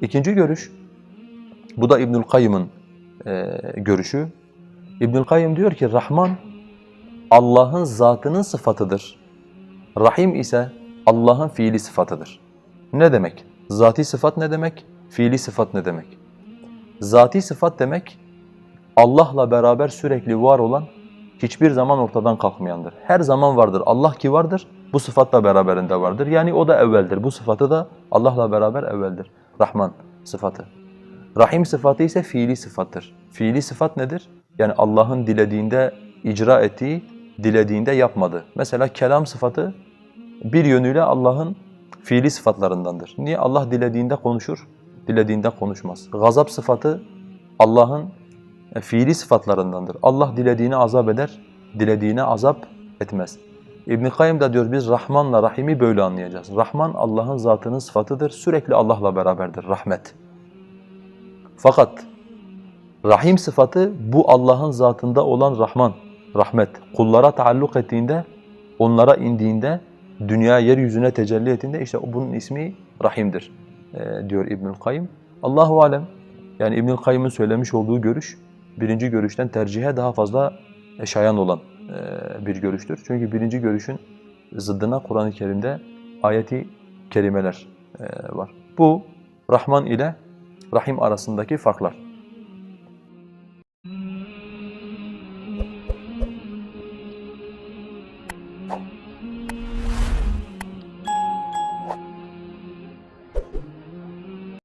İkinci görüş, bu da İbnül Kayyım'ın e, görüşü. İbnül Kayyım diyor ki Rahman Allah'ın zatının sıfatıdır. Rahim ise Allah'ın fiili sıfatıdır. Ne demek? Zati sıfat ne demek? Fiili sıfat ne demek? Zati sıfat demek Allah'la beraber sürekli var olan, hiçbir zaman ortadan kalkmayandır. Her zaman vardır. Allah ki vardır, bu sıfatla beraberinde vardır. Yani o da evveldir. Bu sıfatı da Allah'la beraber evveldir. Rahman sıfatı. Rahim sıfatı ise fiili sıfattır. Fiili sıfat nedir? Yani Allah'ın dilediğinde icra ettiği, dilediğinde yapmadığı. Mesela kelam sıfatı bir yönüyle Allah'ın fiili sıfatlarındandır. Niye? Allah dilediğinde konuşur, dilediğinde konuşmaz. Gazap sıfatı Allah'ın e, fiili sıfatlarındandır. Allah dilediğini azap eder, dilediğine azap etmez. İbn Kayyım da diyor biz Rahman'la Rahim'i böyle anlayacağız. Rahman Allah'ın zatının sıfatıdır. Sürekli Allah'la beraberdir. Rahmet. Fakat Rahim sıfatı bu Allah'ın zatında olan Rahman, rahmet. Kullara taalluk ettiğinde, onlara indiğinde, dünya yeryüzüne tecelli ettiğinde işte bunun ismi Rahim'dir e, diyor İbnül Kayyım. Allahu alem. Yani İbnül Kayyım'ın söylemiş olduğu görüş birinci görüşten tercihe daha fazla e, şayan olan bir görüştür. Çünkü birinci görüşün zıddına Kur'an-ı Kerim'de ayeti kerimeler e, var. Bu Rahman ile Rahim arasındaki farklar.